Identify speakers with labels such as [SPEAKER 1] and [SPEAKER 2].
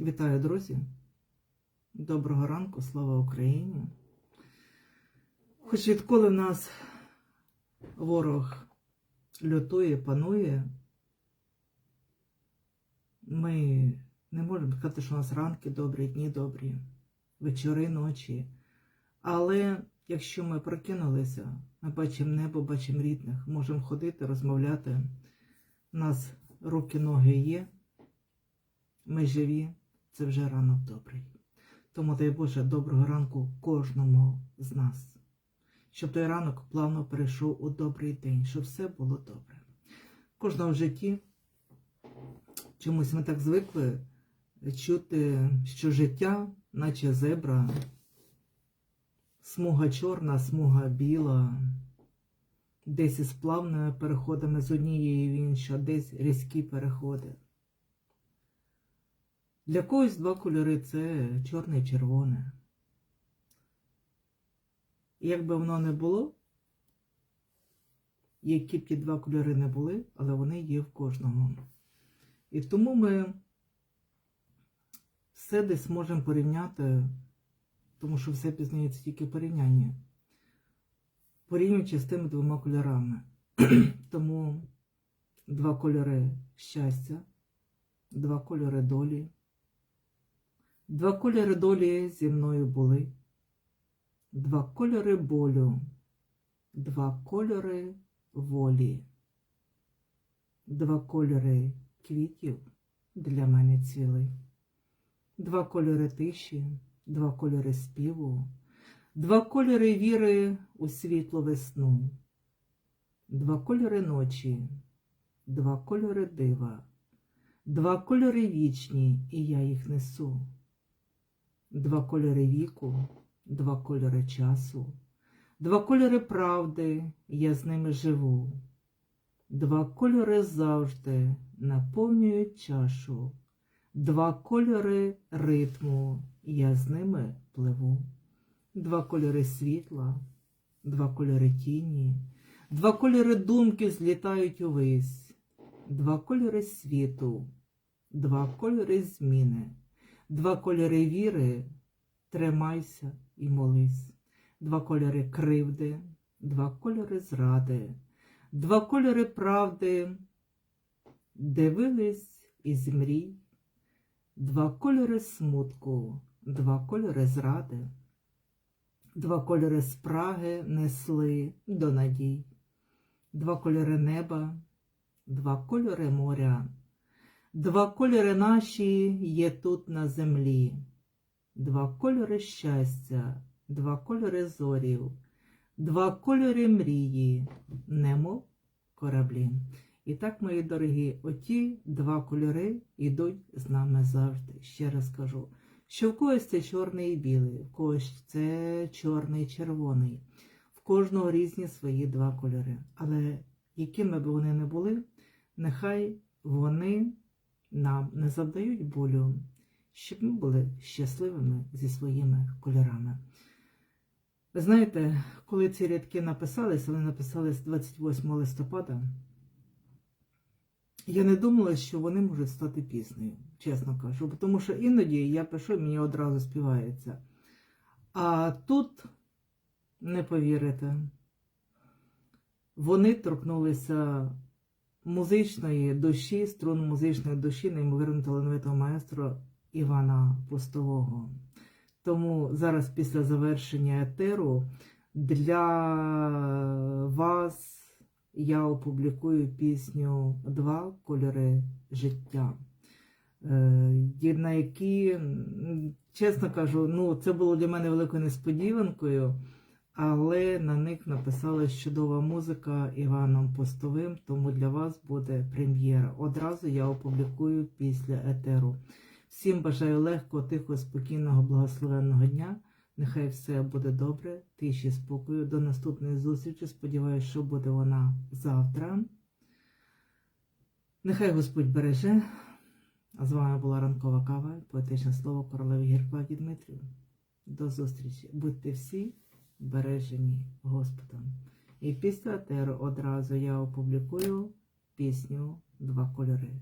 [SPEAKER 1] Вітаю, друзі! Доброго ранку, слава Україні! Хоч відколи в нас ворог лютує, панує, ми не можемо сказати, що у нас ранки добрі, дні добрі, вечори, ночі. Але якщо ми прокинулися, ми бачимо небо, бачимо рідних, можемо ходити, розмовляти. У нас руки, ноги є, ми живі, це вже ранок добрий. Тому дай Боже доброго ранку кожному з нас. Щоб той ранок плавно перейшов у добрий день, щоб все було добре. Кожного в житті чомусь ми так звикли чути, що життя, наче зебра, смуга чорна, смуга біла, десь із плавними переходами з однієї в іншу, десь різкі переходи. Для когось два кольори це чорне і червоне. І як би воно не було, які б ті два кольори не були, але вони є в кожного. І тому ми все десь можемо порівняти, тому що все пізнається тільки в порівнянні, порівнюючи з тими двома кольорами. тому два кольори щастя, два кольори долі. Два кольори долі зі мною були, два кольори болю, два кольори волі, два кольори квітів для мене цвіли, два кольори тиші, два кольори співу, два кольори віри у світло весну, два кольори ночі, два кольори дива, два кольори вічні, і я їх несу. Два кольори віку, два кольори часу, два кольори правди, я з ними живу. Два кольори завжди наповнюють чашу, два кольори ритму, я з ними пливу. Два кольори світла, два кольори тіні, два кольори думки злітають увесь, два кольори світу, два кольори зміни. Два кольори віри, тримайся і молись, два кольори кривди, два кольори зради, два кольори правди, дивились із мрій, два кольори смутку, два кольори зради, два кольори спраги несли до надій, два кольори неба, два кольори моря. Два кольори наші є тут на землі, два кольори щастя, два кольори зорів, два кольори мрії, немов кораблі. І так, мої дорогі, оті два кольори йдуть з нами завжди. Ще раз кажу, що в когось це чорний і білий, в когось це чорний і червоний, в кожного різні свої два кольори. Але якими б вони не були, нехай вони нам не завдають болю, щоб ми були щасливими зі своїми кольорами. Ви знаєте, коли ці рядки написались, вони написались 28 листопада, я не думала, що вони можуть стати піснею, чесно кажу, тому що іноді я пишу і мені одразу співається. А тут, не повірите, вони торкнулися музичної душі, струн музичної душі, неймовірно талановитого маестро Івана Постового. Тому зараз, після завершення етеру, для вас я опублікую пісню Два кольори життя. е, На які, чесно кажу, ну, це було для мене великою несподіванкою але на них написалась чудова музика Іваном Постовим, тому для вас буде прем'єра. Одразу я опублікую після етеру. Всім бажаю легкого, тихого, спокійного, благословенного дня. Нехай все буде добре, тиші, спокою. До наступної зустрічі. Сподіваюся, що буде вона завтра. Нехай Господь береже. А з вами була ранкова кава, поетичне слово королеви Гіркладі Дмитрію. До зустрічі. Будьте всі бережені Господом. І після теру одразу я опублікую пісню Два кольори.